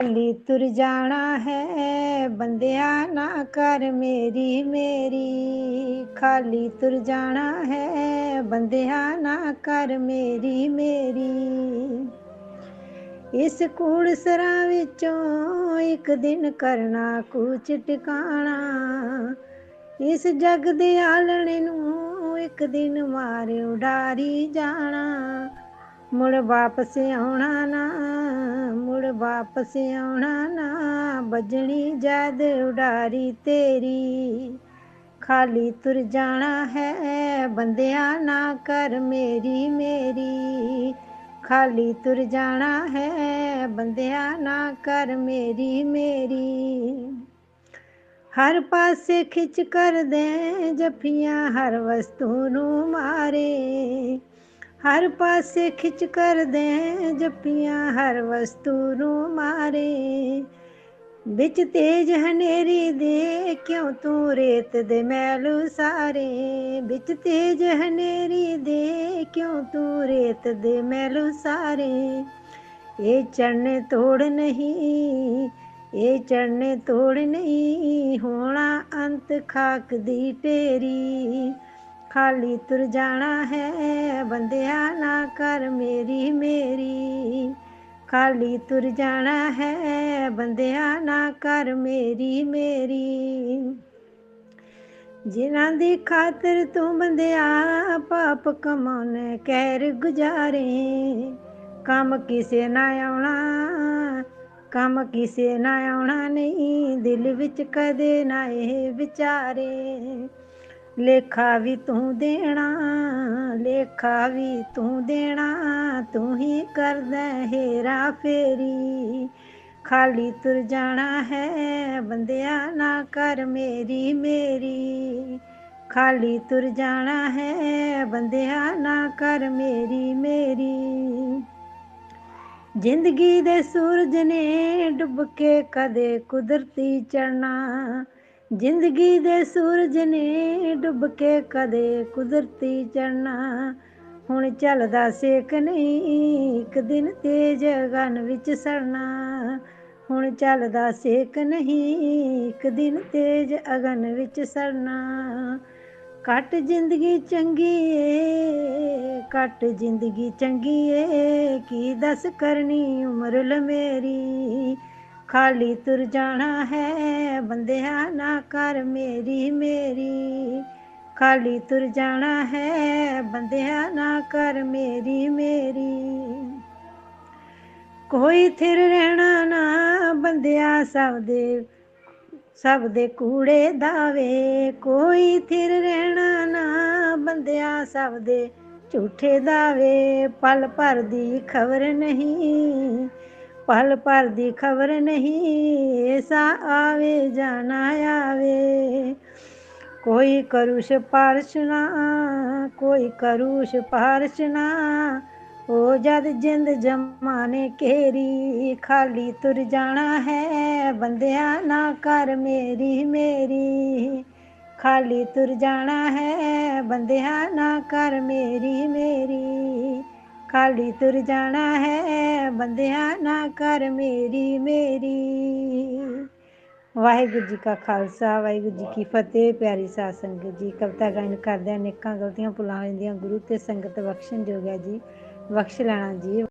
ਖਾਲੀ ਤੁਰ ਜਾਣਾ ਹੈ, ਬੰਦਿਆ ਨਾ ਕਰ ਮੇਰੀ ਮੇਰੀ। ਖਾਲੀ ਤੁਰ ਜਾਣਾ ਹੈ, ਬੰਦਿਆ ਨਾ ਕਰ ਮੇਰੀ ਮੇਰੀ। ਇਸ ਕੂੜਸਰਾਂ ਵਿੱਚੋਂ ਇੱਕ ਦਿਨ ਕਰਨਾ ਕੂਚ ਟਿਕਾਣਾ ਇਸ ਜਗ ਦੇ ਆਲਣੇ ਨੂੰ ਇੱਕ ਦਿਨ ਮਾਰ ਉਡਾਰੀ ਜਾਣਾ। ਮੁੜ ਵਾਪਸ ਆਉਣਾ ਨਾ, ਮੁੜ ਵਾਪਸ ਆਉਣਾ ਨਾ, ਵੱਜਣੀ ਜਦ ਉਡਾਰੀ ਤੇਰੀ। ਖਾਲੀ ਤੁਰ ਜਾਣਾ ਹੈ, ਬੰਦਿਆ ਨਾ ਕਰ ਮੇਰੀ ਮੇਰੀ। ਖਾਲੀ ਤੁਰ ਜਾਣਾ ਹੈ, ਬੰਦਿਆ ਨਾ ਕਰ ਮੇਰੀ ਮੇਰੀ। ਹਰ ਪਾਸੇ ਖਿੱਚ ਕਰ ਦੇ ਜਫੀਆਂ, ਹਰ ਵਸਤੂ ਨੂੰ ਮਾਰੇ। ਹਰ ਪਾਸੇ ਖਿੱਚ ਕਰ ਦੇ ਜਪੀਆਂ ਹਰ ਵਸਤੂ ਨੂੰ ਮਾਰੇ। ਵਿੱਚ ਤੇਜ ਹਨੇਰੀ ਦੇ ਕਿਉਂ ਤੂੰ ਰੇਤ ਦੇ ਮੈਲੂ ਸਾਰੇ ਵਿੱਚ ਤੇਜ ਹਨੇਰੀ ਦੇ ਕਿਉਂ ਤੂੰ ਰੇਤ ਦੇ ਮੈਲੂ ਸਾਰੇ ਇਹ ਚੜਨੇ ਤੋੜ ਨਹੀਂ, ਇਹ ਚੜਨੇ ਤੋੜ ਨਹੀਂ। ਹੋਣਾ ਅੰਤ ਖਾਕ ਦੀ ਢੇਰੀ। ਖਾਲੀ ਤੁਰ ਜਾਣਾ ਹੈ, ਬੰਦਿਆ ਨਾ ਕਰ ਮੇਰੀ ਮੇਰੀ। ਖਾਲੀ ਤੁਰ ਜਾਣਾ ਹੈ, ਬੰਦਿਆ ਨਾ ਕਰ ਮੇਰੀ ਮੇਰੀ। ਜਿਨ੍ਹਾਂ ਦੀ ਖਾਤਰ ਤੂੰ ਬੰਦਿਆ ਪਾਪ ਕਮਾਉਣ ਕਹਿਰ ਗੁਜ਼ਾਰੇ। ਕੰਮ ਕਿਸੇ ਨਾ ਆਉਣਾ, ਕੰਮ ਕਿਸੇ ਨਾ ਆਉਣਾ ਨਹੀਂ, ਦਿਲ ਵਿੱਚ ਕਦੇ ਨਾ ਇਹ ਵਿਚਾਰੇ। ਲੇਖਾ ਵੀ ਤੂੰ ਦੇਣਾ, ਲੇਖਾ ਵੀ ਤੂੰ ਦੇਣਾ, ਤੂੰ ਹੀ ਕਰਦਾ ਹੇਰਾ ਫੇਰੀ। ਖਾਲੀ ਤੁਰ ਜਾਣਾ ਹੈ, ਬੰਦਿਆ ਨਾ ਕਰ ਮੇਰੀ ਮੇਰੀ। ਖਾਲੀ ਤੁਰ ਜਾਣਾ ਹੈ, ਬੰਦਿਆ ਨਾ ਕਰ ਮੇਰੀ ਮੇਰੀ। ਜ਼ਿੰਦਗੀ ਦੇ ਸੂਰਜ ਨੇ ਡੁੱਬ ਕੇ ਕਦੇ ਕੁਦਰਤੀ ਚੜਨਾ ਜ਼ਿੰਦਗੀ ਦੇ ਸੂਰਜ ਨੇ ਡੁੱਬ ਕੇ ਕਦੇ ਕੁਦਰਤੀ ਚੜਨਾ ਹੁਣ ਚੱਲਦਾ ਸੇਕ ਨਹੀਂ, ਇੱਕ ਦਿਨ ਤੇਜ ਅਗਨ ਵਿੱਚ ਸੜਨਾ। ਹੁਣ ਚੱਲਦਾ ਸੇਕ ਨਹੀਂ, ਇੱਕ ਦਿਨ ਤੇਜ ਅਗਨ ਵਿੱਚ ਸੜਨਾ। ਕੱਟ ਜ਼ਿੰਦਗੀ ਚੰਗੀ ਏ, ਕੱਟ ਜ਼ਿੰਦਗੀ ਚੰਗੀ ਏ, ਕੀ ਦੱਸ ਕਰਨੀ ਉਮਰ ਲਮੇਰੀ? ਖਾਲੀ ਤੁਰ ਜਾਣਾ ਹੈ, ਬੰਦਿਆ ਨਾ ਕਰ ਮੇਰੀ ਮੇਰੀ। ਖਾਲੀ ਤੁਰ ਜਾਣਾ ਹੈ, ਬੰਦਿਆ ਨਾ ਕਰ ਮੇਰੀ ਮੇਰੀ। ਕੋਈ ਥਿਰ ਰਹਿਣਾ ਨਾ, ਬੰਦਿਆ ਸਭ ਦੇ ਸਭ ਦੇ ਕੂੜੇ ਦਾਵੇ। ਕੋਈ ਥਿਰ ਰਹਿਣਾ ਨਾ, ਬੰਦਿਆ ਸਭ ਦੇ ਝੂਠੇ ਦਾਵੇ। ਪਲ ਭਰ ਦੀ ਖਬਰ ਨਹੀਂ ਪਲ ਭਰ ਦੀ ਖਬਰ ਨਹੀਂ, ਐਸਾ ਆਵੇ ਜਾਣਾ ਆਵੇ। ਕੋਈ ਕਰੂ ਪਾਰਸ਼ ਨਾ, ਕੋਈ ਕਰੂ ਪਾਰਸ਼ ਨਾ ਉਹ ਜਦ ਜਿੰਦ ਜਮਾਨੇ ਘੇਰੀ, ਖਾਲੀ ਤੁਰ ਜਾਣਾ ਹੈ, ਬੰਦਿਆ ਨਾ ਕਰ ਮੇਰੀ ਮੇਰੀ। ਖਾਲੀ ਤੁਰ ਜਾਣਾ ਹੈ, ਬੰਦਿਆ ਨਾ ਕਰ ਮੇਰੀ ਮੇਰੀ। ਖਾਲੀ ਤੁਰ ਜਾਣਾ ਹੈ, ਬੰਦਿਆ ਨਾ ਕਰ ਮੇਰੀ ਮੇਰੀ। ਵਾਹਿਗੁਰੂ ਜੀ ਕਾ ਖਾਲਸਾ, ਵਾਹਿਗੁਰੂ ਜੀ ਕੀ ਫਤਿਹ, ਪਿਆਰੀ ਸਾਧ ਸੰਗਤ ਜੀ। ਕਵਿਤਾ ਗਾਇਨ ਕਰਦੇ ਅਨੇਕਾਂ ਗਲਤੀਆਂ ਭੁੱਲਾਂ ਜਾਂਦੀਆਂ ਗੁਰੂ ਤੇ ਸੰਗਤ ਬਖਸ਼ਣ ਜੋਗਿਆ ਜੀ। ਬਖਸ਼ ਲੈਣਾ ਜੀ।